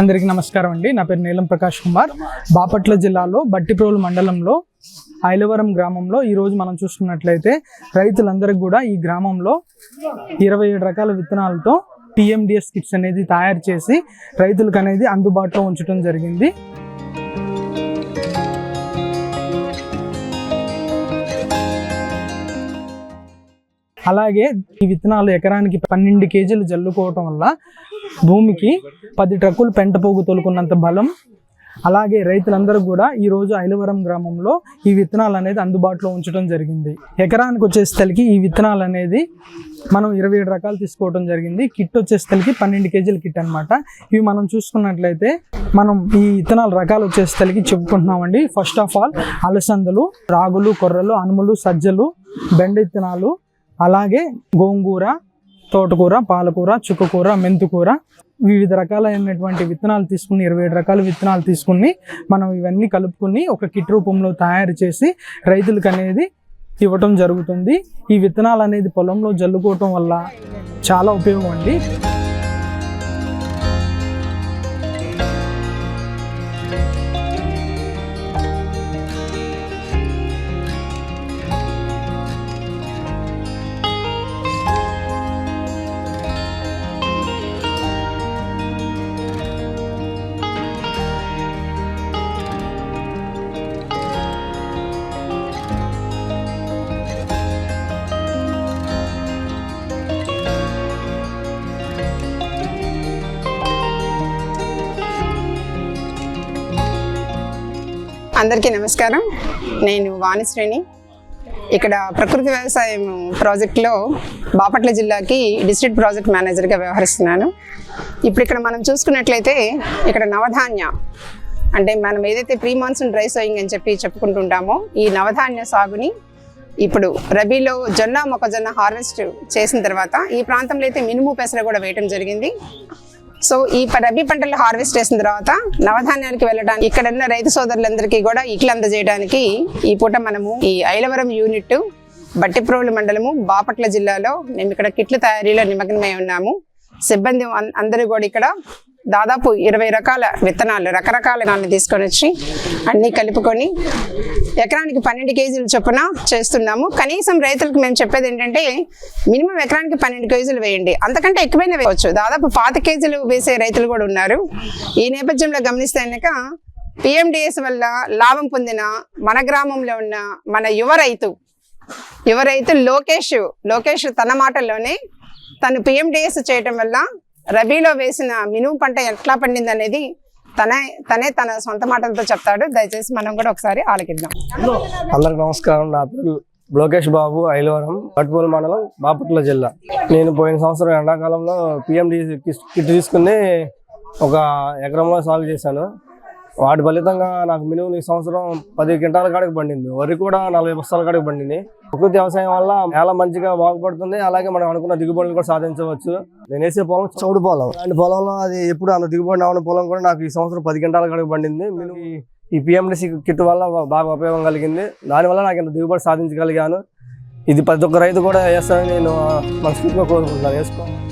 అందరికీ నమస్కారం అండి. నా పేరు నీలం ప్రకాష్ కుమార్. బాపట్ల జిల్లాలో బట్టిప్రోలు మండలంలో ఐలవరం గ్రామంలో ఈ రోజు మనం చూసుకున్నట్లయితే రైతులందరికీ కూడా ఈ గ్రామంలో ఇరవై ఏడు రకాల విత్తనాలతో పిఎండిఎస్ కిట్స్ అనేది తయారు చేసి రైతులకు అనేది అందుబాటులో ఉంచడం జరిగింది. అలాగే ఈ విత్తనాలు ఎకరానికి పన్నెండు కేజీలు జల్లుకోవటం వల్ల భూమికి పది ట్రక్కులు పెంట పోగు తోలుకున్నంత బలం. అలాగే రైతులందరూ కూడా ఈరోజు ఐలవరం గ్రామంలో ఈ విత్తనాలు అనేది అందుబాటులో ఉంచడం జరిగింది. ఎకరానికి వచ్చేసరికి ఈ విత్తనాలు అనేది మనం ఇరవై ఏడు రకాలు తీసుకోవడం జరిగింది. కిట్ వచ్చేసరికి పన్నెండు కేజీల కిట్ అన్నమాట. ఇవి మనం చూసుకున్నట్లయితే మనం ఈ విత్తనాల రకాలు వచ్చేసరికి చెప్పుకుంటున్నామండి. ఫస్ట్ ఆఫ్ ఆల్ అలసందలు రాగులు కొర్రలు అనుములు సజ్జలు బెండ విత్తనాలు అలాగే గోంగూర తోటకూర పాలకూర చుక్కకూర మెంతుకూర వివిధ రకాలైనటువంటి విత్తనాలు తీసుకుని ఇరవై ఏడు రకాల విత్తనాలు తీసుకుని మనం ఇవన్నీ కలుపుకుని ఒక కిట్ రూపంలో తయారు చేసి రైతులకు అనేది ఇవ్వటం జరుగుతుంది. ఈ విత్తనాలు అనేది పొలంలో జల్లుకోవటం వల్ల చాలా ఉపయోగం అండి. అందరికీ నమస్కారం. నేను వాణిశ్రేణి ఇక్కడ ప్రకృతి వ్యవసాయం ప్రాజెక్ట్లో బాపట్ల జిల్లాకి డిస్ట్రిక్ట్ ప్రాజెక్ట్ మేనేజర్గా వ్యవహరిస్తున్నాను. ఇప్పుడు ఇక్కడ మనం చూసుకున్నట్లయితే ఇక్కడ నవధాన్య అంటే మనం ఏదైతే ప్రీ మాన్సూన్ డ్రై సోయింగ్ అని చెప్పి చెప్పుకుంటుంటామో ఈ నవధాన్య సాగుని ఇప్పుడు రబీలో జొన్న మొక్కజొన్న హార్వెస్ట్ చేసిన తర్వాత ఈ ప్రాంతంలో అయితే మినుము పెసర కూడా వేయటం జరిగింది. సో ఈ రబీ పంటలు హార్వెస్ట్ చేసిన తర్వాత నవధాన్యానికి వెళ్ళడానికి ఇక్కడ ఉన్న రైతు సోదరులందరికీ కూడా ఇట్లు అందజేయడానికి ఈ పూట మనము ఈ ఐలవరం యూనిట్ బట్టిప్రోలు మండలము బాపట్ల జిల్లాలో మేము ఇక్కడ కిట్ల తయారీలో నిమగ్నమై ఉన్నాము. సిబ్బంది అందరూ కూడా ఇక్కడ దాదాపు ఇరవై రకాల విత్తనాలు రకరకాల విత్తనాలను తీసుకొని వచ్చి అన్నీ కలుపుకొని ఎకరానికి పన్నెండు కేజీలు చొప్పున చేస్తున్నాము. కనీసం రైతులకు మేము చెప్పేది ఏంటంటే మినిమం ఎకరానికి పన్నెండు కేజీలు వేయండి. అంతకంటే ఎక్కువైనా వేయవచ్చు. దాదాపు పాత కేజీలు వేసే రైతులు కూడా ఉన్నారు. ఈ నేపథ్యంలో గమనిస్తే కనుక పిఎండిఎస్ వల్ల లాభం పొందిన మన గ్రామంలో ఉన్న మన యువ రైతు యువ రైతు లోకేష్ లోకేష్ తన మాటల్లోనే తను పిఎండిఎస్ చేయటం వల్ల రబీలో వేసిన మినుము పంట ఎట్లా పండింది అనేది తనే తనే తన సొంత మాటలతో చెప్తాడు. దయచేసి మనం కూడా ఒకసారి ఆలకిద్దాం. అందరికి నమస్కారం. నా పేరు లోకేష్ బాబు ఐలవరం పట్టుపూల మండలం బాపట్ల జిల్లా. నేను పోయిన సంవత్సరం ఎండాకాలంలో పిఎండి కిట్ తీసుకుని ఒక ఎకరంలో సాగు చేశాను. వాటి ఫలితంగా నాకు మినిమం ఈ సంవత్సరం పది క్వింటాల కాడికి పండింది. వరి కూడా నలభై బస్తాల కాడికి పండింది. ప్రకృతి వ్యవసాయం వల్ల నేల మంచిగా బాగుపడుతుంది. అలాగే మనం అనుకున్న దిగుబడులు కూడా సాధించవచ్చు. నేను వేసే పొలం చౌడు పొలం. అలాంటి పొలంలో అది ఎప్పుడు అంత దిగుబడి రావని పొలం కూడా నాకు ఈ సంవత్సరం పది క్వింటాల కాడికి పండింది. మినిమం ఈ- ఈ పిఎండిసి కిట్ వల్ల బాగా ఉపయోగం కలిగింది. దానివల్ల నాకు ఇంత దిగుబడి సాధించగలిగాను. ఇది ప్రతి ఒక్క రైతు కూడా వేస్తానని నేను మనస్ఫూర్తిగా కోరుకుంటున్నాను. వేసుకో.